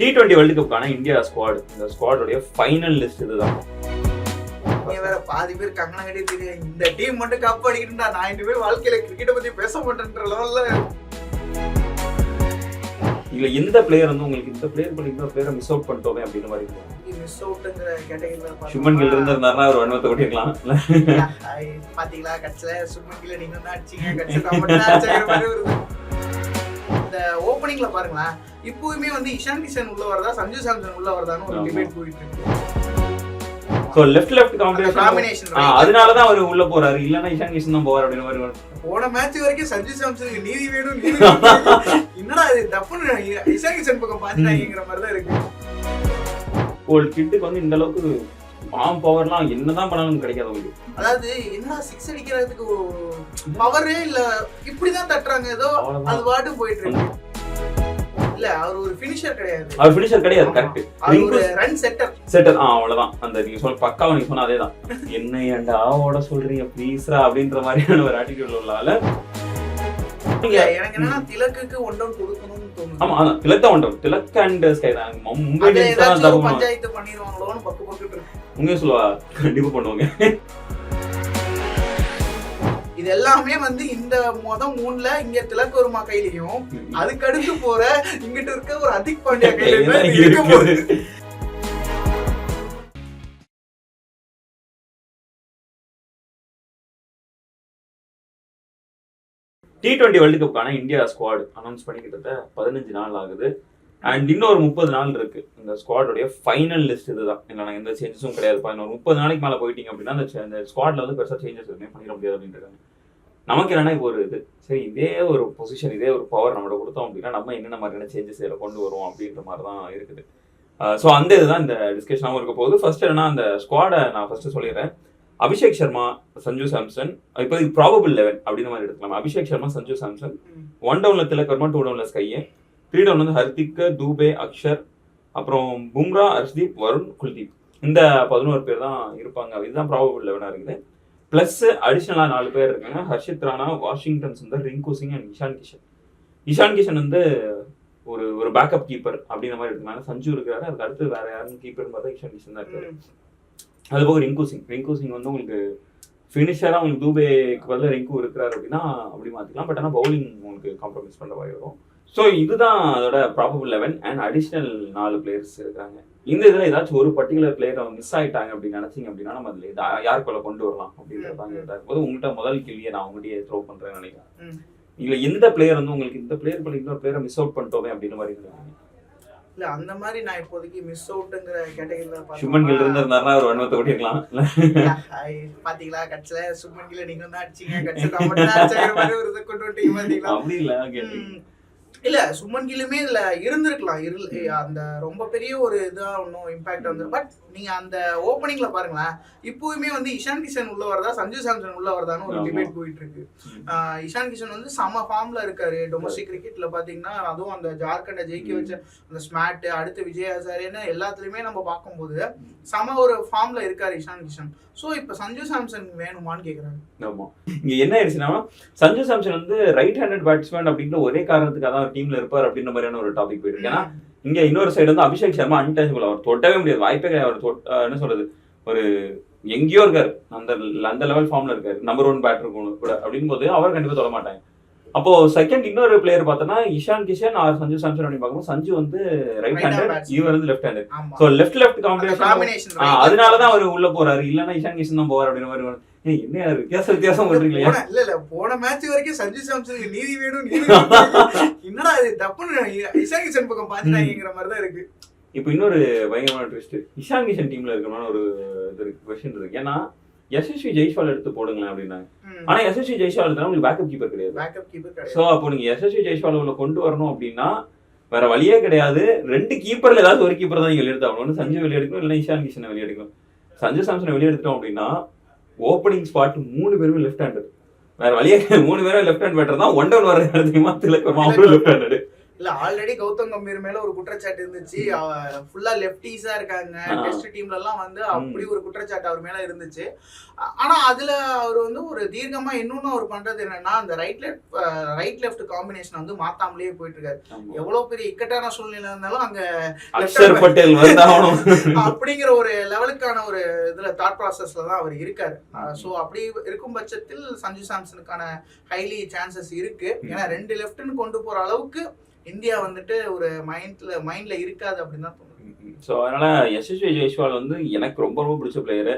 D twenty world கப்புக்கான India squad இந்த ஸ்குவாடோடைய ஃபைனல் லிஸ்ட் இதுதான். வேற பாதி பேர் கங்கணம் இந்த டீம் மட்டும் கப் அடிக்கணும்டா. நான் இனிமே வாழ்க்கையில கிரிக்கெட்டை பத்தி பேச மாட்டேன்ற லெவல்ல இதுல எந்த பிளேயர் வந்து உங்களுக்கு இந்த பிளேயர் பண்ணி இந்த பிளேயரை மிஸ் அவுட் பண்ணிட்டோமே அப்படின்ற மாதிரி இருக்கும் மிஸ் அவுட்ங்கிற கேட்டகரியில சுமன் கில் இருந்திருந்தாருன்னா ஒரு வன்மத்தை கொட்டிருக்கலாம் பாத்தீங்களா? கட்சியில சுமன் கில்ல நீங்க தான் அடிச்சீங்க. கட்சியில தான் ஓப்பனிங்ல பாருங்களேன் இப்போவுமே வந்து இஷான் கிஷன் உள்ள வரதா சஞ்சு சாம்சன் உள்ள வரதான்னு ஒரு. டிபேட் போயிட்டு இருக்கு so left left combination combination அதனாலதான் அவர் உள்ள போறாரு இல்லன்னா இஷான் கிஷன் தான் போவார் அப்படின்னு மாதிரி. போன மேட்ச் வரைக்கும் சஞ்சு சாம்சனுக்கு நீதி வேணும் நீதி. என்னடா இது தப்புன்னு இஷான் கிஷன் பக்கம் பாத்துட்டாங்கிற மாதிரி தான் இருக்கு ஒரு கிட்டுக்கு வந்து இந்த அளவுக்கு பாம் பவர்லாம் என்னதான் பண்ணாலும் கிடைக்காது உங்களுக்கு அதாவது என்ன சிக்ஸ் அடிக்கிறதுக்கு பவரே இல்ல இப்படிதான் தட்டுறாங்க. ஏதோ அது பாட்டு போயிட்டு இருக்கு. இல்ல அவர் ஒரு ஃபினிஷர் கிடையாது. அவர் ஃபினிஷர் கிடையாது கரெக்ட் ரன் செட்டர் செட்டர் ஆ அவ்வளவுதான். அந்த நீங்க சொல்ல பக்காவா நீங்க சொன்ன அதேதான். என்ன ஏன்டா ஓட சொல்றீங்க ப்ளீஸ்ரா அப்படின்ற மாதிரியான ஒரு ஆட்டிடியூட்ல உள்ளால எனக்கு என்னன்னா திலக்குக்கு ஒன் டவுன் கொடுக்கணும்னு தோணுது. ஆமா திலக் தான் ஒன்றும் திலக் அண்ட் ஸ்கை தான். மும்பை. பஞ்சாயத்து பண்ணிடுவாங்களோன்னு பக்கு பக்கு இருக்கு. உண்மையை சொல்லுவா கண்டிப்பா பண்ணுவாங்க. இது எல்லாமே வந்து இந்த மொத மூணுல இங்க திலக் வருமா கையிலயும் அதுக்கு அடுத்து போற இங்கிட்ட இருக்க ஒரு அதிக் பாண்டியா கையில. டி டுவெண்ட்டி வேர்ல்டு கப்புக்கான இந்தியா ஸ்குவாட் அனௌன்ஸ் பண்ணி கிட்டத்தட்ட பதினஞ்சு நாள் ஆகுது. அண்ட் இன்னொரு முப்பது நாள் இருக்கு. இந்த ஸ்குவாடோடைய ஃபைனல் லிஸ்ட் இதுதான். இல்லைனா எந்த சேஞ்சஸும் கிடையாது. பதினோரு முப்பது நாளைக்கு மேலே போயிட்டீங்க அப்படின்னா அந்த ஸ்குவாட்ல வந்து பெருசாக சேஞ்சஸ் எதுவுமே பண்ணிட முடியாது அப்படின்னு இருக்காங்க நமக்கு என்னன்னா இப்போ ஒரு இது. சரி இதே ஒரு பொசிஷன் இதே ஒரு பவர் நம்மளோட கொடுத்தோம் அப்படின்னா நம்ம என்னென்ன மாதிரியான சேஞ்சஸ் இதில் கொண்டு வருவோம் அப்படின்ற மாதிரி தான் இருக்குது ஸோ அந்த இதுதான் இந்த டிஸ்கஷனாகவும் இருக்க போகுது. ஃபர்ஸ்ட் என்னன்னா அந்த ஸ்குவாடை நான் ஃபர்ஸ்ட் சொல்லிடுறேன். அபிஷேக் சர்மா சஞ்சு சாம்சன் இப்போதைக்கு ப்ராபபிள் லெவன் அப்படின்ற மாதிரி எடுத்துக்கலாம். அபிஷேக் சர்மா சஞ்சு சாம்சன் ஒன் டவுன்ல திலக் வர்மா டூ டவுன்ல ஸ்கையே டவுன் வந்து ஹர்திக் தூபே அக்ஷர் அப்புறம் பும்ரா ஹர்ஷ்தீப் வருண் குல்தீப். இந்த பதினோரு பேர் தான் இருப்பாங்க. இதுதான் ப்ராபபிள் லெவனாக இருக்குது. ப்ளஸ் அடிஷ்னலாக நாலு பேர் இருக்காங்க. Harshit Rana Washington Sundar Rinku Singh and Ishan Kishan. Ishan Kishan வந்து ஒரு ஒரு பேக்கப் கீப்பர் அப்படின்ற மாதிரி எடுத்துனாங்க சஞ்சு இருக்காரு அதுக்கு அடுத்து வேற யாரும் கீப்பர்னு பார்த்தா இஷான் கிஷன் தான் இருக்காரு. அது போக ரிங்கு சிங். ரிங்கு சிங் வந்து உங்களுக்கு ஃபினிஷராக உங்களுக்கு தூபேக்கு பதிலாக ரிங்கு இருக்கிறாரு அப்படின்னா அப்படி மாற்றிக்கலாம் பட் ஆனால் பவுலிங் உங்களுக்கு காம்ப்ரமைஸ் பண்ணுற மாதிரி வரும். ஸோ இதுதான் அதோட ப்ராபபிள் லெவன் அண்ட் அடிஷ்னல் நாலு பிளேயர்ஸ் இருக்காங்க. இந்த இதில் ஏதாச்சும் ஒரு பர்டிகுலர் பிளேயர் அவங்க மிஸ் ஆயிட்டாங்க அப்படின்னு நினைச்சீங்க அப்படின்னா நம்ம அதில் இதை யாருக்குள்ள கொண்டு வரலாம் அப்படின்றது தான் இருக்கும்போது உங்கள்கிட்ட முதல் கேள்வியை நான் உங்கள்கிட்டயே த்ரோ பண்ணுறேன்னு நினைக்கிறேன். ம். இதுல எந்த பிளேயர் வந்து உங்களுக்கு இந்த பிளேயர் பண்ணி இன்னொரு பிளேயரை மிஸ் அவுட் பண்ணிட்டோமே அப்படின்ற மாதிரி இல்ல அந்த மாதிரி நான் இப்போதைக்கு மிஸ் அவுட்ங்கிற கேட்டகரியில சுமன் கில் இருந்திருந்தாருன்னா ஒரு வன்மத்தை கொட்டிருக்கலாம். பாத்தீங்களா கட்சியில சுமன் கில்ல நீங்க தான் அடிச்சீங்க. கட்சியில மட்டும் ஒரு இதை கொண்டு வந்துட்டீங்க பாத்தீங்களா? அப்படி இல்ல. இல்ல சுமன் கிலுமே இதுல இருந்திருக்கலாம். அந்த ரொம்ப பெரிய ஒரு இதா ஒன்றும் இம்பாக்ட் வந்து பட் நீங்க அந்த ஓப்பனிங்ல பாருங்களேன் இப்போவுமே வந்து இஷான் கிஷன் உள்ள வரதா சஞ்சு சாம்சன் உள்ள வரதான்னு ஒரு. டிபேட் போயிட்டு இருக்கு இஷான் கிஷன் வந்து செம ஃபார்ம்ல இருக்காரு. டொமஸ்டிக் கிரிக்கெட்ல பாத்தீங்கன்னா அதுவும் அந்த ஜார்க்கண்டை ஜெயிக்க. வச்ச அந்த ஸ்மாட் அடுத்து விஜய் ஹசாரேன்னு எல்லாத்துலயுமே நம்ம பார்க்கும்போது செம ஒரு ஃபார்ம்ல இருக்காரு இஷான் கிஷன். சோ இப்ப சஞ்சு சாம்சன் வேணுமான்னு கேக்குறாங்க ஆமா. இங்க என்ன ஆயிடுச்சுன்னா சஞ்சு சாம்சன் வந்து ரைட் ஹேண்டட் பேட்ஸ்மேன் அப்படின்ற ஒரே காரணத்துக்காக தான் டீம்ல இருப்பார் அப்படின்ற மாதிரியான ஒரு டாபிக் போயிருக்கு ஏன்னா இங்க இன்னொரு சைடு வந்து அபிஷேக் சர்மா அன்டச்சபிள் அவர் தொட்டவே முடியாது. வாய்ப்பே கிடையாது. அவர் என்ன சொல்றது? ஒரு எங்கேயோ இருக்காரு. அந்த அந்த லெவல் ஃபார்ம்ல இருக்காரு. நம்பர் ஒன் பேட்டர் கூட அப்படின் போது அவர் கண்டிப்பா தொட மாட்டாங்க. அப்போ செகண்ட் இன்னொரு பிளேயர் பார்த்தோன்னா இஷான் கிஷன் ஆர் சஞ்சு சாம்சன் அப்படின்னு பார்க்கும்போது சஞ்சு வந்து ரைட் ஹேண்டட். இவர் வந்து left handed so left left combination combination அதனாலதான் அவர் உள்ள போறாரு. இல்லன்னா இஷான் கிஷன் தான் போவார் அப்படின்ற மாதிரி வரும். ஏய், என்ன வித்தியாசம் வித்தியாசம் பண்றீங்களா இல்ல இல்ல போன மேட்ச் வரைக்கும் சஞ்சு சாம்சனுக்கு நீதி வேணும் நீதி. என்னடா இது தப்புன்னு இஷான் கிஷன் பக்கம் பாத்துட்டாங்கிற மாதிரி தான் இருக்கு. இப்போ இன்னொரு பயங்கரமான ட்விஸ்ட் இஷான் கிஷன் டீம்ல இருக்கணும்னு ஒரு இது இருக்கு கொஸ்டின் இருக்கு. ஏன்னா எஸ்எஸ்வி ஜெய்ஸ்வால் எடுத்து போடுங்களேன் அப்படின்னாங்க. ஆனா எஸ்எஸ்வி ஜெய்ஸ்வால் எடுத்தா உங்களுக்கு பேக்கப் கீப்பர் கிடையாது. பேக்கப் கீப்பர் சோ அப்போ நீங்க எஸ்எஸ்வி ஜெய்ஸ்வால் உள்ள கொண்டு வரணும் அப்படின்னா வேற வழியே கிடையாது. ரெண்டு கீப்பர்ல ஏதாவது ஒரு கீப்பர் தான் நீங்க வெளியே எடுத்தாகணும் ஒன்று சஞ்சு வெளியே எடுக்கணும் இல்லை இஷான் கிஷனை வெளியே எடுக்கணும் சஞ்சு சாம்சனை வெளியே எடுத்துட்டோம் அப்படின்னா ஓப்பனிங் ஸ்பாட் மூணு பேருமே லெஃப்ட் ஹேண்டர் வேற வழியாக மூணு பேரும் லெஃப்ட் ஹேண்ட் பேட்டர் தான் ஒன் டவுன் வர தெரியுமா அவரும் லெஃப்ட் ஹேண்டர் இல்ல ஆல்ரெடி கௌதம் கம்பீர் மேல ஒரு குற்றச்சாட்டு இருந்துச்சு. ஃபுல்லா லெப்டிஸா இருக்காங்க. டெஸ்ட் டீம்ல எல்லாம் வந்து அப்படி ஒரு குற்றச்சாட்டு அவர் மேல இருந்துச்சு. ஆனா அதுல அவர் வந்து ஒரு தீர்க்கமா இன்னொன்னு அவர் பண்றது என்னன்னா அந்த right left right left combination வந்து மாத்தாமலே போயிட்டு இருக்காரு. எவ்வளவு பெரிய இக்கட்டான சூழ்நிலை இருந்தாலும் அங்க பட்டேல் அப்படிங்கிற ஒரு லெவலுக்கான ஒரு இதுல தாட் ப்ராசஸ்ல தான் அவர் இருக்காரு. ஸோ அப்படி இருக்கும் பட்சத்தில் சஞ்சு சாம்சனுக்கான ஹைலி சான்சஸ் இருக்கு. ஏன்னா ரெண்டு லெஃப்ட்னு கொண்டு போற அளவுக்கு இந்தியா வந்துட்டு ஒரு மைண்ட்ல மைண்ட்ல இருக்காது அப்படின்னு தான் தோணுது. ஸோ அதனால யசஸ்வி ஜெய்ஸ்வால் வந்து எனக்கு ரொம்ப ரொம்ப பிடிச்ச பிளேயரு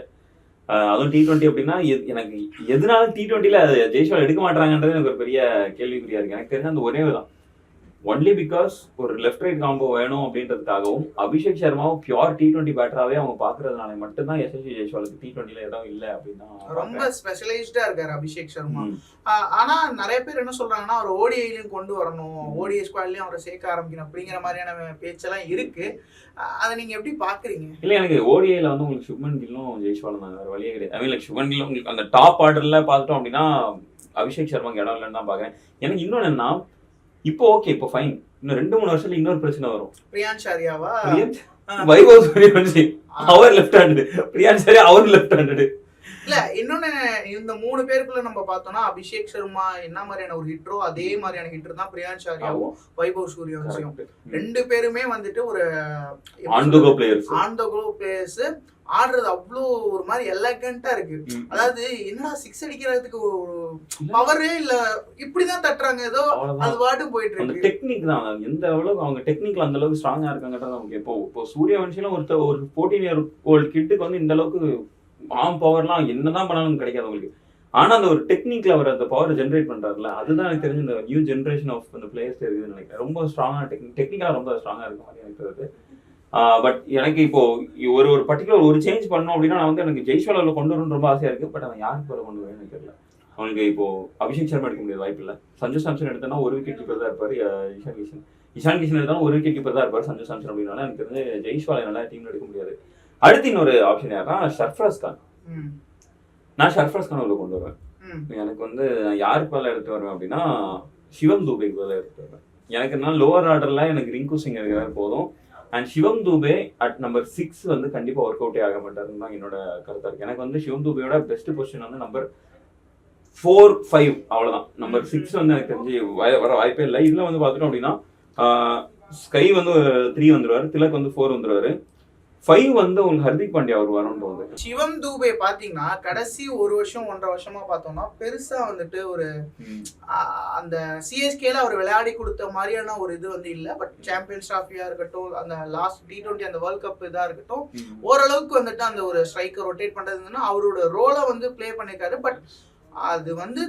அதுவும் டி டுவெண்ட்டி அப்படின்னா எனக்கு எதனால டி டுவெண்ட்டியில் ஜெய்ஸ்வால் எடுக்க மாட்டாங்கன்றது எனக்கு ஒரு பெரிய கேள்விக்குறியா இருக்கு. எனக்கு தெரிஞ்ச அந்த ஒரே தான். ஒன்லி பிகாஸ் ஒரு லெஃப்ட் ரைட் காம்போ வேணும் அப்படின்றதுக்காகவும் அபிஷேக் சர்மாவும் பியூர் டி டுவெண்ட்டி பேட்டராகவே அவங்க பார்க்கறதுனால மட்டும்தான் எஸ்எஸ்வி ஜெய்ஸ்வாலுக்கு டி டுவெண்ட்டியில் இடம் இல்லை அப்படின்னு ரொம்ப ஸ்பெஷலைஸ்டா இருக்காரு அபிஷேக் சர்மா. ஆனா நிறைய பேர் என்ன சொல்றாங்கன்னா அவர் ஓடிஐலையும் கொண்டு வரணும் ஓடிஐ ஸ்குவாட்லயும் அவரை சேர்க்க ஆரம்பிக்கணும் அப்படிங்கிற மாதிரியான பேச்செல்லாம் இருக்கு. அதை நீங்க எப்படி பாக்குறீங்க இல்ல எனக்கு ஓடிஐல வந்து உங்களுக்கு சுப்மன் கில்லும் ஜெய்ஸ்வாலும் தான் வேற வழியே கிடையாது. I mean like Shubman Gill உங்களுக்கு அந்த டாப் ஆர்டர்ல பார்த்துட்டோம் அப்படின்னா அபிஷேக் சர்மாக்கு இடம் இல்லைன்னு தான் பாக்குறேன் எனக்கு இன்னொன்னு இப்போ ஓகே இப்போ ஃபைன் இன்னும் ரெண்டு மூணு வருஷத்துல இன்னொரு பிரச்சனை வரும். பிரியான் ஷாரியாவா? வைபவ் சூரியவன்சி அவர் லெஃப்ட் ஹேண்டடு பிரியான் சரி அவர் லெஃப்ட் ஹேண்டடு இல்ல இன்னொன்னு இந்த மூணு பேருக்குள்ள நம்ம பார்த்தோம்னா அபிஷேக் சர்மா என்ன மாதிரியான ஒரு ஹிட்ரோ அதே மாதிரியான ஹிட்டர் தான் பிரியான் ஷாரியாவும் வைபவ் சூரியவன்சியும் ரெண்டு பேருமே வந்துட்டு ஒரு on the go players on the go players ஆடுறது அவ்வளோ ஒரு மாதிரி எலகண்டா இருக்கு. அதாவது என்னடா சிக்ஸ் அடிக்கிறதுக்கு ஒரு பவரே இல்ல இப்படிதான் தட்டுறாங்க. ஏதோ அது அவ்வளவுதான் பாட்டு போயிட்டு இருக்கு. டெக்னிக் தான். எந்த அளவுக்கு அவங்க டெக்னிக்ல அந்த அளவுக்கு ஸ்ட்ராங்கா இருக்காங்கன்றது நமக்கு இப்போ இப்போ சூரியவன்சிலாம் ஒருத்தர் ஒரு ஃபோர்டீன் இயர் ஓல்டு கிட்டுக்கு வந்து இந்த அளவுக்கு ஆம் பவர்லாம் என்னதான் பண்ணாலும் கிடைக்காது அவங்களுக்கு. ஆனா அந்த ஒரு டெக்னிக்ல அவர் அந்த பவர் ஜென்ரேட் பண்றாருல அதுதான் எனக்கு தெரிஞ்ச இந்த நியூ ஜென்ரேஷன் ஆஃப் அந்த பிளேயர்ஸ் இருக்குதுன்னு நினைக்கிறேன். ரொம்ப ஸ்ட்ராங்கா டெக்னிக் டெக்னிக்கலா ரொம்ப ஸ்ட்ராங்கா இருக்க மாதிரி எனக்கு பட் எனக்கு இப்போ ஒரு ஒரு பர்டிகுலர் ஒரு சேஞ்ச் பண்ணோம் அப்படின்னா நான் வந்து எனக்கு ஜெய்ஸ்வாலில் கொண்டு வரணும்னு ரொம்ப ஆசையா இருக்கு பட் அவன் யாருக்கு போல கொண்டு வரேன்னு தெரியல. அவனுக்கு இப்போ அபிஷேக் சர்மா எடுக்க முடியாது வாய்ப்பு இல்லை. சஞ்சு சாம்சன் எடுத்தனா ஒரு விக்கெட் கீப்பர் தான் இருப்பாரு இஷான் கிஷன். இஷான் கிஷன் எடுத்தாலும் ஒரு விக்கெட் கீப்பர் தான் இருப்பாரு சஞ்சு சாம்சன் அப்படின்னால எனக்கு தெரிஞ்சு ஜெய்ஸ்வால் என்னால டீம்ல எடுக்க முடியாது. அடுத்து இன்னொரு ஆப்ஷன் யாருன்னா ஷர்ஃப்ராஸ் கான். நான் ஷர்ஃப்ராஸ் கான் உள்ள கொண்டு வருவேன். எனக்கு வந்து நான் யாருக்கு பதிலா எடுத்து வருவேன் அப்படின்னா சிவம் தூபேக்கு பதிலா எடுத்து வருவேன். எனக்கு என்ன லோவர் ஆர்டர்ல எனக்கு ரிங்கு சிங் இருக்கிறார் போதும். And Shivam Dube at number six வந்து கண்டிப்பா ஒர்க் அவுட்டே ஆக மாட்டாருன்னு தான் என்னோட கருத்தா இருக்கு. எனக்கு வந்து சிவம் தூபேயோட பெஸ்ட் பொசிஷன் வந்து நம்பர் ஃபோர் ஃபைவ் அவ்வளவுதான். நம்பர் சிக்ஸ் வந்து எனக்கு தெரிஞ்சு வர வாய்ப்பே இல்லை. இதுல வந்து பார்த்துட்டோம் அப்படின்னா ஸ்கை வந்து த்ரீ வந்துருவாரு திலக் வந்து ஃபோர் வந்துருவாரு. ஃபைவ் வந்து உங்களுக்கு ஹர்திக் பாண்டியா வருவாருன்னு தோணுது சிவம் தூபே பாத்தீங்கன்னா கடைசி ஒரு வருஷம் ஒன்றரை வருஷமா பார்த்தோம்னா பெருசா வந்துட்டு ஒரு அந்த சிஎஸ்கேல அவர் விளையாடி கொடுத்த மாதிரியான ஒரு இது வந்து இல்ல. பட் சாம்பியன்ஸ் ட்ராஃபியா இருக்கட்டும் அந்த லாஸ்ட் டி டுவெண்ட்டி அந்த வேர்ல்ட் கப் இதா இருக்கட்டும் ஓரளவுக்கு வந்துட்டு அந்த ஒரு ஸ்ட்ரைக்கர் ரொட்டேட் பண்றதுன்னா அவரோட ரோலை வந்து ப்ளே பண்ணிருக்காரு. பட் அது வந்து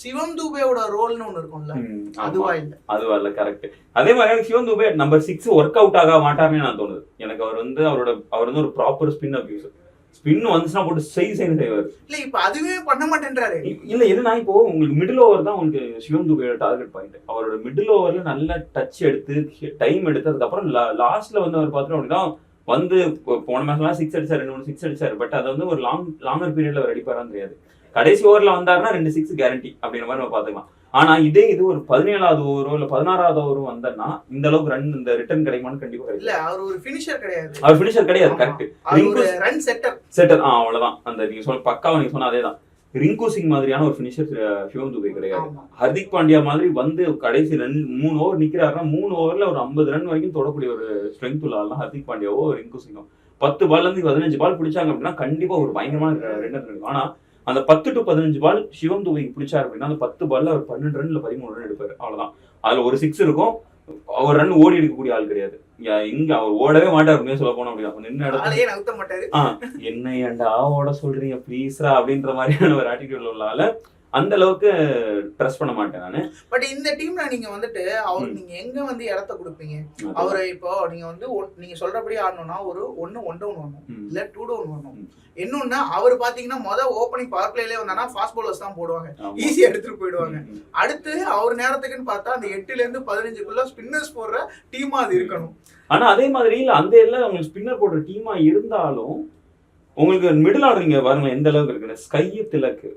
சிவம் தூபேவோட ரோல்னு ஒண்ணு இருக்கும்ல. அதுவா இல்ல? அது வரல கரெக்ட் அதே மாதிரி எனக்கு Shivam Dube number six work out ஆக மாட்டாருன்னு நான் தோணுது. எனக்கு அவர் வந்து அவரோட அவர் வந்து ஒரு ப்ராப்பர் ஸ்பின் அபியூஸ் ஸ்பின் வந்துச்சுன்னா போட்டு செய் செய்து செய்வார். இல்ல இப்ப அதுவே பண்ண மாட்டேன்றாரு. இல்ல எதுனா இப்போ உங்களுக்கு மிடில் ஓவர் தான் உங்களுக்கு சிவன் துபேயோட டார்கெட் பாயிண்ட் அவரோட மிடில் ஓவர்ல நல்ல டச் எடுத்து டைம் எடுத்து அதுக்கப்புறம் லாஸ்ட்ல வந்து அவர் பார்த்தோம் அப்படின்னா வந்து போன மேட்ச்லாம் சிக்ஸ் அடிச்சாரு ரெண்டு மூணு சிக்ஸ் அடிச்சாரு. பட் அதை வந்து ஒரு லாங் லாங்கர் பீரியட்ல அவர் அடிப்பாரான்னு தெரியாது. கடைசி ஓவர்ல வந்தாருன்னா ரெண்டு சிக்ஸ் கேரண்டி அப்படின்ற மாதிரி நம்ம பாத்துக்கலாம் ஆனா இதே இது ஒரு பதினேழாவது ஓவரோ இல்ல பதினாறாவது ஓவரோ வந்தா இந்த அளவுக்கு ரன் இந்த ரிட்டர்ன் கிடைக்குமான்னு கண்டிப்பா இல்ல கிடைக்கும் அவர் ஒரு ஃபினிஷர் கிடையாது. அவர் ஃபினிஷர் கிடையாது. கரெக்ட் ரன் செட்டர் செட்டர் ஆ அவ்வளவுதான். அந்த நீங்க சொன்ன பக்காவா நீங்க சொன்ன அதேதான். ரிங்கு சிங் மாதிரியான ஒரு ஃபினிஷர் சிவம் துபே கிடையாது. ஹர்திக் பாண்டியா மாதிரி வந்து கடைசி ரெண்டு மூணு ஓவர் நிக்கிறாருன்னா மூணு ஓவர்ல ஒரு ஐம்பது ரன் வரைக்கும் தொடக்கூடிய ஒரு ஸ்ட்ரென்த் உள்ள ஆள்னா ஹர்திக் பாண்டியாவோ ரிங்கு சிங்கும் பத்து பால்ல இருந்து பதினஞ்சு பால் பிடிச்சாங்க அப்படின்னா கண்டிப்பா ஒரு பயங்கரமான ரன் இருக்கும் ஆனா அந்த பத்து டு பதினஞ்சு பால் சிவம் துபைக்கு பிடிச்சாரு அப்படின்னா அந்த பத்து பால்ல அவர் பன்னெண்டு ரன்ல பதிமூணு ரன் எடுப்பாரு. அவ்வளவுதான். அதுல ஒரு சிக்ஸ் இருக்கும். அவர் ரன் ஓடி எடுக்கக்கூடிய ஆள் கிடையாது. இங்க அவர் ஓடவே மாட்டார் உண்மையா சொல்ல போனோம் அப்படின்னா. நின்ன இடத்துல ஆளையே நகர்த்த மாட்டாரு. ஆ, என்ன ஏன்டா ஓட சொல்றீங்க ப்ளீஸ்ரா அப்படின்ற மாதிரியான ஒரு ஆட்டிடியூட்ல உள்ள ஆள. அந்த அளவுக்கு ட்ரஸ்ட் பண்ண மாட்டேன் நானு. பட் இந்த டீம்ல நீங்க வந்துட்டு அவருக்கு. நீங்க எங்க வந்து இடத்த கொடுப்பீங்க? அவரை இப்போ நீங்க வந்து நீங்க சொல்றபடி ஆடணும்னா ஒரு ஒன்னு ஒன் டவுன் வரணும். இல்ல டூ டவுன் வரணும். இன்னொன்னு அவர் பாத்தீங்கன்னா மொத ஓப்பனிங் பவர் பிளேலே வந்தானா ஃபாஸ்ட் bowlers தான் போடுவாங்க. ஈஸியா எடுத்துட்டு போயிடுவாங்க. அடுத்து அவர் நேரத்துக்குன்னு பார்த்தா அந்த எட்டுல இருந்து பதினஞ்சுக்குள்ள ஸ்பின்னர்ஸ் போடுற டீமா அது இருக்கணும். ஆனா அதே மாதிரி இல்ல அந்த இல்ல உங்களுக்கு ஸ்பின்னர் போடுற டீமா இருந்தாலும் உங்களுக்கு மிடில் ஆர்டர் நீங்க பாருங்க எந்த அளவுக்கு இருக்குன்னு ஸ்கை திலக்கு.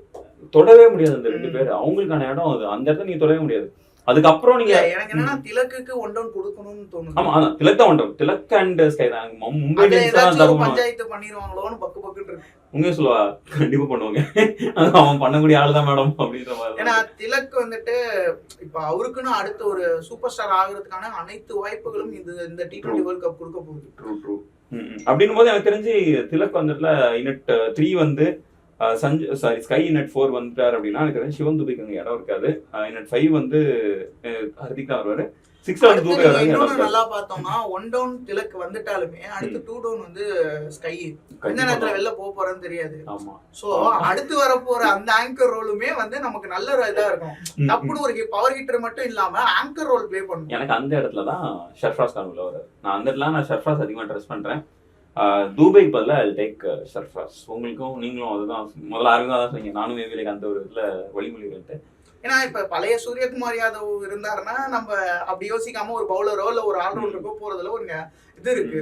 தொடவே முடியாது அந்த ரெண்டு. பேர். அவங்களுக்கான இடம் அது. அந்த இடத்துல நீங்க தொடவே முடியாது. அதுக்கப்புறம் நீங்க எனக்கு என்னன்னா திலக்குக்கு ஒன் டவுன் கொடுக்கணும்னு தோணுது. ஆமா அதான். திலக் தான் ஒன்றும் திலக் அண்ட் ஸ்கை தான். மும்பை பஞ்சாயத்து பண்ணிடுவாங்களோன்னு பக்கு பக்குன்னு இருக்கு. உண்மையை சொல்லுவா? கண்டிப்பா பண்ணுவாங்க. அவன் பண்ணக்கூடிய ஆள் தான் மேடம் அப்படின்ற மாதிரி ஏன்னா. திலக் வந்துட்டு இப்ப அவருக்குன்னு அடுத்த ஒரு சூப்பர் ஸ்டார் ஆகுறதுக்கான அனைத்து வாய்ப்புகளும் இது இந்த டி டுவெண்டி வேர்ல்ட் கப் கொடுக்க போகுது. ட்ரூ ட்ரூ அப்படின்னும் போது எனக்கு தெரிஞ்சு திலக் வந்துட்டுல யூனிட் த்ரீ வந்து Sanju sorry SKY unit four வந்துட்டார் அப்படின்னா எனக்கு சிவன் துபைக்கு அங்கே இடம் இருக்காது. யூனிட் ஃபைவ் வந்து ஹர்திக் தான் வருவாரு. சிக்ஸ் அடுத்து துபை நல்லா பார்த்தோம்னா ஒன் டவுன் திலக் வந்துட்டாலுமே அடுத்து டூ டவுன் வந்து ஸ்கை எந்த நேரத்துல. வெளில போக போறேன்னு தெரியாது. ஆமா. சோ அடுத்து வர போற அந்த ஆங்கர் ரோலுமே வந்து நமக்கு நல்ல ஒரு இதா இருக்கும். டப்புன்னு ஒரு பவர் ஹிட்டர் மட்டும் இல்லாம ஆங்கர் ரோல் ப்ளே பண்ணும் எனக்கு அந்த இடத்துல தான் ஷர்ஃப்ராஸ் கான் உள்ள வராது நான் அந்த இடத்துல நான் ஷர்ஃப்ராஸ் அதிகமாக ட்ரெஸ் பண்றேன். தூபை பதில் ஐ டேக் சர்ஃப்ராஸ் உங்களுக்கும் நீங்களும் அதுதான் முதல்ல ஆரம்பம் தான் சொன்னீங்க. நானும் வேவிலைக்கு அந்த ஒரு இதில் வழிமொழிகள்ட்டு ஏன்னா இப்போ பழைய சூரியகுமார் யாதவ் இருந்தாருன்னா நம்ம அப்படி யோசிக்காம ஒரு பவுலரோ இல்லை ஒரு ஆல்ரவுண்டருக்கோ போகிறதுல ஒரு இது இருக்கு.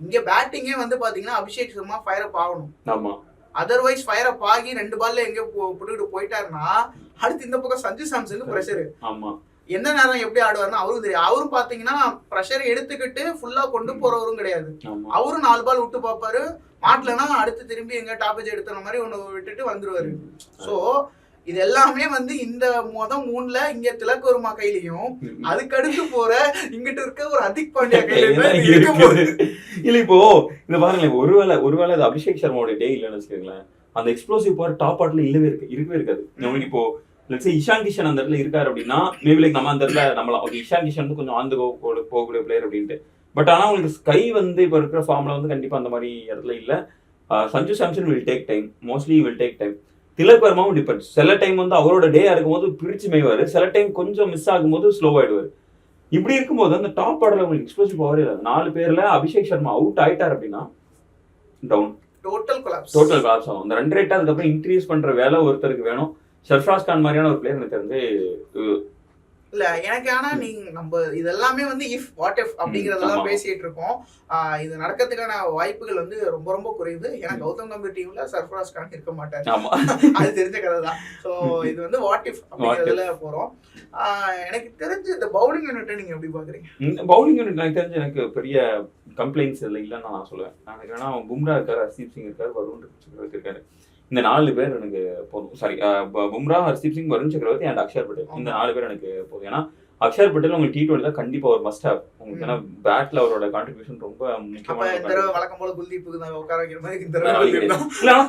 இங்கே பேட்டிங்கே வந்து பார்த்தீங்கன்னா அபிஷேக் சர்மா ஃபயர் அப் ஆகணும். ஆமாம் அதர்வைஸ் ஃபயர் அப் ஆகி ரெண்டு பால்ல எங்கேயோ போட்டுக்கிட்டு போயிட்டாருன்னா அடுத்து இந்த பக்கம் சஞ்சு சாம்சனுக்கு ப்ரெஷரு ஆமாம் எந்த நேரம் எப்படி ஆடுவாருன்னு அவரும் தெரியும். அவரும் பாத்தீங்கன்னா ப்ரெஷர் எடுத்துக்கிட்டு ஃபுல்லா கொண்டு போறவரும் கிடையாது. அவரும் நாலு பால் விட்டு பார்ப்பாரு. மாட்டலன்னா அடுத்து திரும்பி எங்க டாப்பேஜ் எடுத்துற மாதிரி ஒண்ணு விட்டுட்டு வந்துருவாரு. சோ இது எல்லாமே வந்து இந்த மொத மூணுல இங்க திலக்கோருமா கையிலயும் அதுக்கு அடுத்து போற இங்கிட்டு இருக்க ஒரு அதிக் பாண்டியா கையில. இல்ல இப்போ இந்த பாருங்களேன். ஒருவேளை ஒருவேளை இது அபிஷேக் சர்மாவோட டே இல்லைன்னு வச்சுக்கோங்களேன். அந்த எக்ஸ்ப்ளோசிவ் பவர் டாப் ஆட்ல இல்லவே இருக்கு இருக்கவே இருக்காது. நம்மளுக்கு இப்போ லெட்ஸ் இஷான் கிஷன் அந்த இடத்துல இருக்காரு அப்படின்னா மேபி லைக் நம்ம அந்த இடத்துல நம்மளாம் ஓகே இஷான் கிஷன் வந்து கொஞ்சம் போக- போகக்கூடிய பிளேயர் அப்படின்ட்டு. பட் ஆனா உங்களுக்கு ஸ்கை வந்து இப்போ இருக்கிற ஃபார்ம்ல வந்து கண்டிப்பா அந்த மாதிரி இடத்துல இல்ல. Sanju Samson will take time mostly will take time Tilak வர்மாவும் depends சில டைம் வந்து அவரோட டே இருக்கும்போது பிரிச்சு மேய்வாரு. சில டைம் கொஞ்சம் மிஸ் ஆகும்போது ஸ்லோ ஆயிடுவாரு. இப்படி இருக்கும்போது அந்த டாப் ஆர்டர்ல உங்களுக்கு எக்ஸ்ப்ளோசிவ் பவர் இல்லை நாலு பேர்ல அபிஷேக் சர்மா அவுட் ஆயிட்டார் அப்படின்னா down total collapse total calls ஆகும். அந்த ரன் ரேட் அதுக்கப்புறம் இன்க்ரீஸ் பண்ற வேலை ஒருத்தருக்கு வேணும். ஷர்ஃப்ராஸ் கான் மாதிரியான ஒரு பிளேயர் எனக்கு தெரிஞ்சு அஹ், இல்ல எனக்கு ஆனா நீங்க நம்ம இதெல்லாமே வந்து இஃப் வாட் இஃப் அப்படிங்கறதெல்லாம். பேசிட்டு இருக்கோம் இது நடக்கிறதுக்கான வாய்ப்புகள் வந்து ரொம்ப ரொம்ப குறைவு. ஏன்னா. கௌதம் கம்பீர் டீம்ல சர்ஃபராஸ் கான் இருக்க மாட்டாரு. ஆமா. அது தெரிஞ்ச கதை தான். ஸோ இது வந்து வாட் இஃப் அப்படிங்கிறதுல போறோம். எனக்கு தெரிஞ்சு இந்த பவுலிங் யூனிட்டை நீங்க எப்படி பாக்குறீங்க பவுலிங் யூனிட் எனக்கு தெரிஞ்சு எனக்கு பெரிய கம்ப்ளைண்ட்ஸ் இல்லை இல்லைன்னு நான் சொல்லுவேன். எனக்கு ஏன்னா பும்ரா இருக்காரு ஹர்தீப் சிங் இருக்காரு வருண் இருக்காரு. இந்த நாலு பேர் எனக்கு போதும். Sorry Bumrah Hardeep Singh Varun Chakravarthy and Axar Patel. இந்த நாலு பேர் எனக்கு போதும். ஏன்னா அக்ஷர் பட்டேல் உங்களுக்கு டி டுவெண்ட்டி தான் கண்டிப்பா ஒரு மஸ்ட் ஹேவ் உங்களுக்கு ஏன்னா பேட்ல அவரோட கான்ட்ரிபியூஷன் ரொம்ப முக்கியமான வழக்கம் போல குல்தீப்புக்கு தான் உட்கார வைக்கிற மாதிரி. இல்ல ஆனா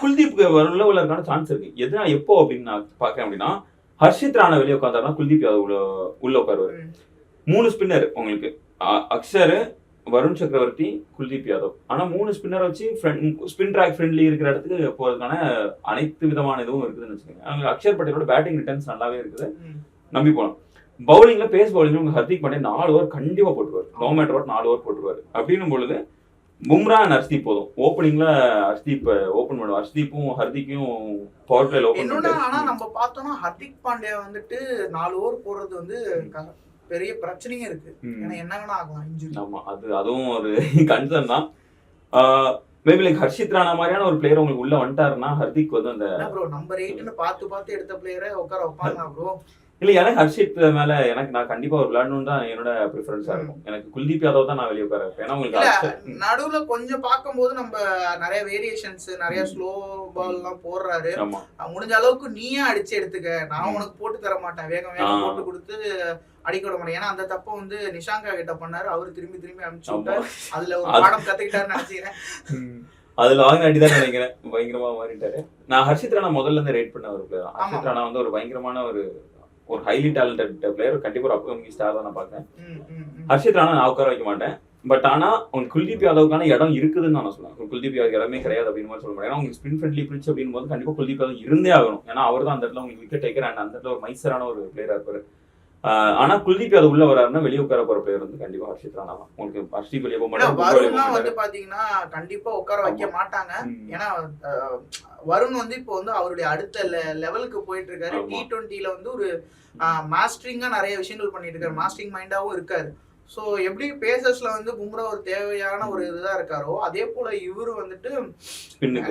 வரும்ல உள்ளதுக்கான சான்ஸ் இருக்கு. எதுனா எப்போ அப்படின்னு நான் பாக்கேன் அப்படின்னா ஹர்ஷித் ராணா வெளியே உட்காந்தாருன்னா குல்தீப் யாதவ் உள்ள உள்ள உட்காருவாரு. மூணு ஸ்பின்னர் உங்களுக்கு. அக்ஷர் வருண் சக்கரவர்த்தி குல்தீப் யாதவ். ஆனா மூணு ஸ்பின்னர் வச்சு ஸ்பின் ட்ராக் ஃப்ரெண்ட்லி இருக்கிற இடத்துக்கு போறதுக்கான அனைத்து விதமான இதுவும் இருக்குதுன்னு வச்சுக்கோங்க. அங்க அக்ஷர் பட்டேலோட பேட்டிங் ரிட்டர்ன்ஸ் நல்லாவே இருக்குது. நம்பி போலாம். பவுலிங்ல பேஸ் பவுலிங்ல உங்க ஹர்திக் பாண்டே நாலு ஓவர் கண்டிப்பா போட்டுருவாரு. நோ மேட்டர் வாட் நாலு ஓவர் போட்டுருவாரு. அப்படின்னும் பொழுது பும்ரா அண்ட் ஹர்தீப் போதும். ஓப்பனிங்ல ஹர்தீப் ஓபன் பண்ணுவோம் ஹர்தீப்பும் ஹர்திக்கும் பவர் பிளேல ஓபன் என்னன்னா ஆனா நம்ம பார்த்தோம்னா ஹர்திக் பாண்டியா வந்துட்டு நாலு ஓவர் போடுறது வந்து பெரிய பிரச்சனையும் இருக்கு. ஏன்னா என்ன வேணா ஆகலாம் இன்ஜுரி ஆமா அது அதுவும் ஒரு கன்சர்ன் தான். மேபி லைக் ஹர்ஷித் ராணா மாதிரியான ஒரு பிளேயர் உங்களுக்கு உள்ள வந்துட்டாருன்னா ஹர்திக் வந்து அந்த ப்ரோ நம்பர் எயிட்னு பார்த்து பார்த்து எடுத்த பிளேயரை உட்கார வைப்பாங்க ப்ரோ இல்ல எனக்கு ஹர்ஷித் மேல எனக்கு நான் கண்டிப்பா ஒரு விளையாடணும் தான் என்னோட ப்ரிஃபரன்ஸா இருக்கும். எனக்கு குல்தீப் யாதவ் தான் நான் வெளியே உட்கார ஏன்னா உங்களுக்கு நடுவுல கொஞ்சம் பார்க்கும்போது நம்ம நிறைய வேரியேஷன்ஸ் நிறைய ஸ்லோ பால் எல்லாம் போடுறாரு. முடிஞ்ச அளவுக்கு நீயே அடிச்சு எடுத்துக்க. நான். உனக்கு போட்டு தர மாட்டேன். வேகம் வேகம். போட்டு கொடுத்து அடிக்க விட மாட்டேன். ஏன்னா அந்த தப்ப வந்து நிஷாங்கா கிட்ட பண்ணாரு. அவரு திரும்பி திரும்பி அனுப்பிச்சு. விட்டாரு. அதுல ஒரு பாடம் கத்துக்கிட்டாருன்னு நினைச்சுக்கிறேன் அதுல வாங்கினாட்டி தான் நினைக்கிறேன். பயங்கரமா மாறிட்டாரு. நான் ஹர்ஷித் ராணா முதல்ல இருந்து ரேட் பண்ண ஒரு பிளேயர் ஹர்ஷித் ஆமா. ராணா வந்து ஒரு பயங்கரமான ஒரு ஒரு ஹைலி டேலண்டட் பிளேயர் கண்டிப்பா ஒரு அப்கமிங் ஸ்டார் தான் நான் பாக்குறேன். ஹர்ஷித் ராணா நான் உட்கார வைக்க மாட்டேன். பட் ஆனா உங்களுக்கு குல்தீப் யாதவுக்கான இடம் இருக்குதுன்னு நான் சொல்லுவேன். குல்தீப் யாதவ் இடமே கிடையாது அப்படின்னு மாதிரி சொல்ல முடியும் ஏன்னா உங்களுக்கு ஸ்பின் ஃப்ரெண்ட்லி பிரிட்ஜ் அப்படின்னு போது கண்டிப்பா குல்தீப் யாதவ் இருந்தே ஆகணும். ஏன்னா அவர் தான் அந்த இடத்துல உங்களுக்கு விக்கெட் டேக்கர் அண்ட் அந்த இடத்துல ஒரு மைசரான ஒரு பிளேயரா இருப்பாரு. ஆனா குல்தீப் யாதவ் உள்ள வராருன்னா வெளியே உட்கார போற பிளேயர் வந்து கண்டிப்பா ஹர்ஷித் ராணா உங்களுக்கு ஹர்ஷித் வெளியே போக மாட்டாரு. வந்து பாத்தீங்கன்னா கண்டிப்பா உட்கார வைக்க மாட்டாங்க. ஏன்னா வருண் வந்து இப்போ வந்து அவருடைய அடுத்த லெவலுக்கு போயிட்டு இருக்காரு. டி டுவெண்ட்டில வந்து ஒரு மாஸ்டரிங்கா நிறைய விஷயங்கள் பண்ணிட்டு இருக்காரு மாஸ்டரிங் மைண்டாவும் இருக்காரு. ஸோ எப்படி பேசர்ஸ்ல வந்து பும்ரா ஒரு தேவையான ஒரு இதுதான் இருக்காரோ அதே போல இவரு வந்துட்டு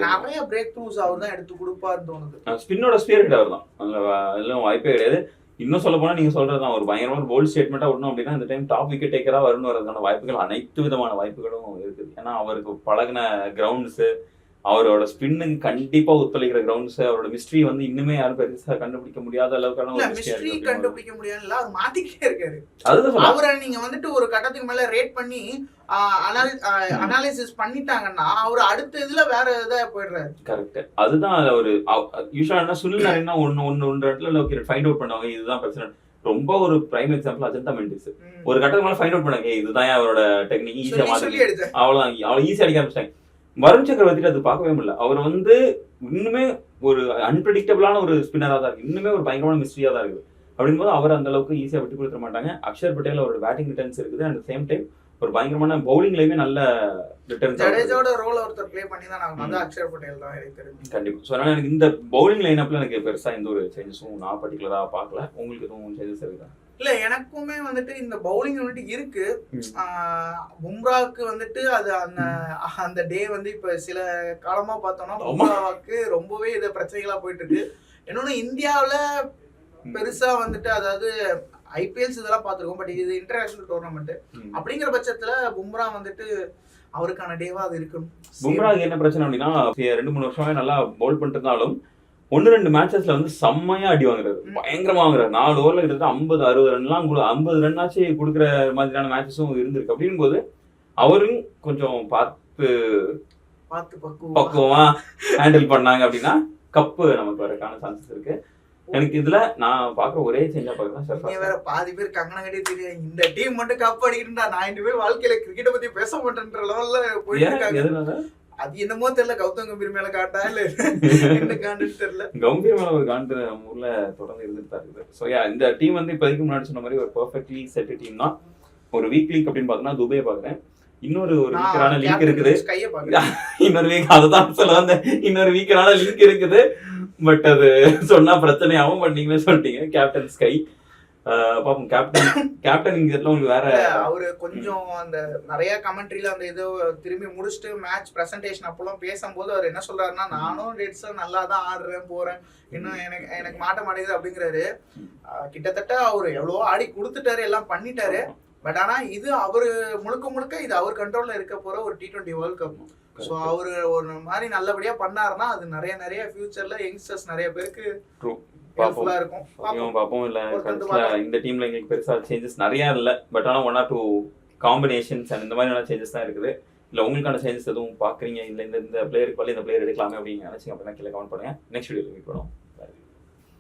நிறைய பிரேக் த்ரூஸ் அவர் தான் எடுத்து கொடுப்பாருன்னு தோணுது. ஸ்பின்னோட ஸ்பியர் அவர் தான் அதில் எல்லாம் வாய்ப்பே கிடையாது. இன்னும் சொல்ல போனா நீங்க சொல்றதுதான் ஒரு பயங்கரமான போல்ட் ஸ்டேட்மெண்ட்டா விடணும் அப்படின்னா இந்த டைம் டாப் விக்கெட் டேக்கரா வரணும் வரதுக்கான வாய்ப்புகள் அனைத்து விதமான வாய்ப்புகளும் இருக்குது. ஏன்னா அவருக்கு பழகின கிரவுண்ட்ஸ் அவரோட ஸ்பின்னுக்கு கண்டிப்பா ஒத்துழைக்கிற கிரவுண்ட்ஸ் அவரோட மிஸ்ட்ரி வந்து இன்னுமே யாரும் பெருசா கண்டுபிடிக்க முடியாத அளவுக்கான மிஸ்ட்ரி கண்டுபிடிக்க முடியாதுல்ல அவர் மாத்திக்கிட்டே இருக்காரு. அதுதான். அவரை நீங்க வந்துட்டு ஒரு கட்டத்துக்கு மேல ரேட் பண்ணி அனாலிசிஸ் பண்ணிட்டாங்கன்னா அவர் அடுத்த இதுல வேற இதா போயிடுறாரு. கரெக்ட் அதுதான் ஒரு யூஸ்வலா என்ன சுனில் நாராயணா ஒன்னு ஒன்னு ஒன்று இடத்துல ஃபைண்ட் அவுட் பண்ணுவாங்க இதுதான் பிரச்சனை. ரொம்ப ஒரு பிரைம் எக்ஸாம்பிள் அஜந்தா மெண்டிஸ். ஒரு கட்டத்துக்கு மேல ஃபைண்ட் அவுட் பண்ணாங்க "ஏய், இதுதான் அவரோட டெக்னிக் ஈஸியா மாத்தி அவ்வளவுதான் அவ்வளவு ஈஸியா அடிக்க ஆரம்பிச்சிட்டாங்க. வருண் சக்கரவர்த்தி அது பார்க்கவே முடியல. அவர் வந்து இன்னுமே ஒரு அன்பிரடிக்டபிளான ஒரு ஸ்பின்னரா தான் இருக்கு. இன்னுமே ஒரு பயங்கரமான மிஸ்ட்ரியா தான் இருக்குது அப்படிங்கும்போது அவர் அந்த அளவுக்கு ஈஸியா விட்டு கொடுத்துட மாட்டாங்க. அக்ஷர் பட்டேல் அவரோட பேட்டிங் ரிட்டர்ன்ஸ் இருக்குது. அண்ட் சேம் டைம் ஒரு பயங்கரமான பவுலிங்லயுமே நல்ல ரிட்டர்ன்ஸ் ஜடேஜாவோட ரோல் ஒருத்தர் ப்ளே பண்ணி தான் ஆகணும் அது அக்ஷர் பட்டேல் தான் எனக்கு தெரிஞ்சு. கண்டிப்பா. ஸோ அதனால எனக்கு இந்த பவுலிங் லைனப்ல எனக்கு பெருசா எந்த ஒரு சேஞ்சஸும் நான் பர்டிகுலரா பார்க்கல. உங்களுக்கு எதுவும் சேஞ்சஸ் இருக்குதா? இல்ல எனக்குமே வந்துட்டு இந்த பவுலிங் வந்துட்டு இருக்கு. பும்ராவுக்கு வந்துட்டு அது அந்த அந்த டே வந்து இப்ப சில காலமா பார்த்தோம்னா. பும்ராவுக்கு ரொம்பவே இது பிரச்சனைகளா போயிட்டு இருக்கு இன்னொன்னு இந்தியாவுல பெருசா வந்துட்டு அதாவது ஐபிஎல்ஸ் இதெல்லாம் பார்த்துருக்கோம். பட் இது இன்டர்நேஷனல் டோர்னமெண்ட். அப்படிங்கிற பட்சத்துல பும்ரா வந்துட்டு அவருக்கான டேவா அது இருக்கணும். பும்ராக்கு என்ன பிரச்சனை அப்படின்னா ரெண்டு மூணு வருஷமே நல்லா பவுல் பண்ணிட்டு இருந்தாலும் ஒன்று ரெண்டு மேட்சஸ்ல வந்து செம்மையா அடி வாங்குறாரு. ம். பயங்கரமா வாங்குறாரு. நாலு ஓவர்ல கிட்டத்தட்ட ஐம்பது அறுபது ரன்லாம் கூட ஐம்பது ரன்னாச்சு கொடுக்குற மாதிரியான மேட்சஸும் இருந்திருக்கு. அப்படின் போது அவரும் கொஞ்சம் பார்த்து பார்த்து பக்குவம் பக்குவமா ஹேண்டில் பண்ணாங்க அப்படின்னா கப்பு நமக்கு வரக்கான சான்சஸ் இருக்கு. எனக்கு இதுல நான் பார்க்குற ஒரே சேஞ்சா ஷர்ஃபாஸ் வேற பாதி பேர் கங்கணம் கட்டி தெரியும் இந்த டீம் மட்டும் கப் அடிக்கிறா நான் ரெண்டு பேர் வாழ்க்கையில கிரிக்கெட்டை பத்தி பேச மாட்டேன்ற லெவல்ல எதனால? அது என்னமோ தெரியல கௌதம் கம்பீர் மேல காட்டா இல்ல என்ன? காண்டுன்னு தெரியல. கம்பீர் மேல ஒரு காண்டு நம்ம ஊர்ல தொடர்ந்து இருந்துட்டு தான் இருக்குது. ஸோ யா இந்த டீம் வந்து இப்போதைக்கு முன்னாடி சொன்ன மாதிரி ஒரு பெர்ஃபெக்ட்லி செட் டீம் தான். ஒரு வீக் லீக் அப்படின்னு பார்த்தோம்னா துபே பார்க்குறேன். இன்னொரு ஒரு வீக்கரான லீக் இருக்குது. இன்னொரு வீக் அதுதான் சொல்ல வந்தேன். இன்னொரு வீக்கரான லீக் இருக்குது. பட் அது சொன்னா பிரச்சனையாகவும் பட் நீங்களே சொல்லிட்டீங்க. கேப்டன் ஸ்கை பாப்போம். கேப்டன் கேப்டன் இங்க உங்களுக்கு வேற அவரு கொஞ்சம் அந்த நிறைய கமெண்ட்ரியில அந்த இது திரும்பி முடிச்சுட்டு மேட்ச் பிரசன்டேஷன் அப்பெல்லாம் பேசும்போது அவர் என்ன சொல்றாருன்னா நானும் ரெட்ஸ் நல்லா தான் ஆடுறேன் போறேன். இன்னும் எனக்கு எனக்கு மாட்ட மாட்டேங்குது அப்படிங்கிறாரு. கிட்டத்தட்ட அவர் எவ்வளவோ ஆடி கொடுத்துட்டாரு எல்லாம் பண்ணிட்டாரு. பட் ஆனா இது அவரு முழுக்க முழுக்க இது அவர் கண்ட்ரோல்ல இருக்க போற ஒரு T twenty world cup so அவரு ஒரு மாதிரி நல்லபடியா பண்ணாருன்னா அது நிறைய நிறைய ஃபியூச்சர்ல யங்ஸ்டர்ஸ் நிறைய பேருக்கு. பார்ப்போம் பார்ப்போம். பார்ப்போம் பார்ப்போம் இல்ல கடைசியில இந்த டீம்ல எங்களுக்கு பெருசா சேஞ்சஸ் நிறைய இல்ல. பட் ஆனா one or two combinations and இந்த மாதிரியான சேஞ்சஸ் தான் இருக்குது. இல்ல உங்களுக்கான சேஞ்சஸ் எதுவும் பாக்குறீங்க? இல்ல இந்த இந்த பிளேயருக்கு பதில் இந்த பிளேயர் எடுக்கலாமே அப்படின்னு நினைச்சீங்க அப்படின்னா கீழே கமெண்ட் பண்ணுங்க. நெக்ஸ்ட் வீடியோ மீட் பண்ணுவோம்.